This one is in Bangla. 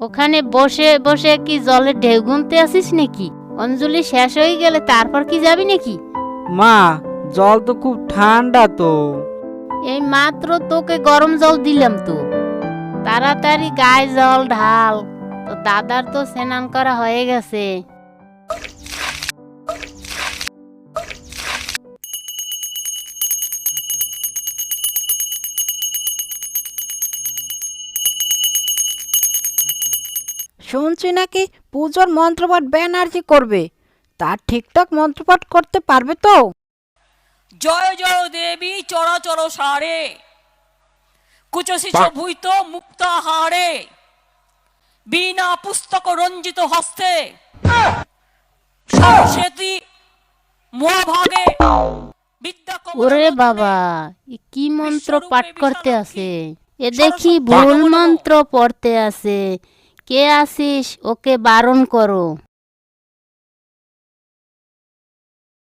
ওখানে বসে বসে কি জলে ঢেউ গুনতে আসিস নাকি? অঞ্জলি শেষ হয়ে গেলে তারপর কি যাবি নাকি? মা জল তো খুব ঠান্ডা তো। এই মাত্র তোকে গরম জল দিলাম তো। তাড়াতাড়ি গায়ে জল ঢাল। তো দাদার তো স্নান করা হয়ে গেছে। শুনছি নাকি পুজোর মন্ত্রপাঠ ব্যানার্জি করবে। তার ঠিকঠাক মন্ত্রপাঠ করতে পারবে তো? জয় জয় দেবী চরাচর সারে। কুচসিচ ভূত মুক্তাহারে বিনা পুস্তক রঞ্জিত হস্তে। সরস্বতী মহাভাগে ওরে বাবা এ কি মন্ত্র পাঠ করতে আছে? এ দেখি ভুল মন্ত্র পড়তে আছে। কে আসিস ওকে বারণ করো।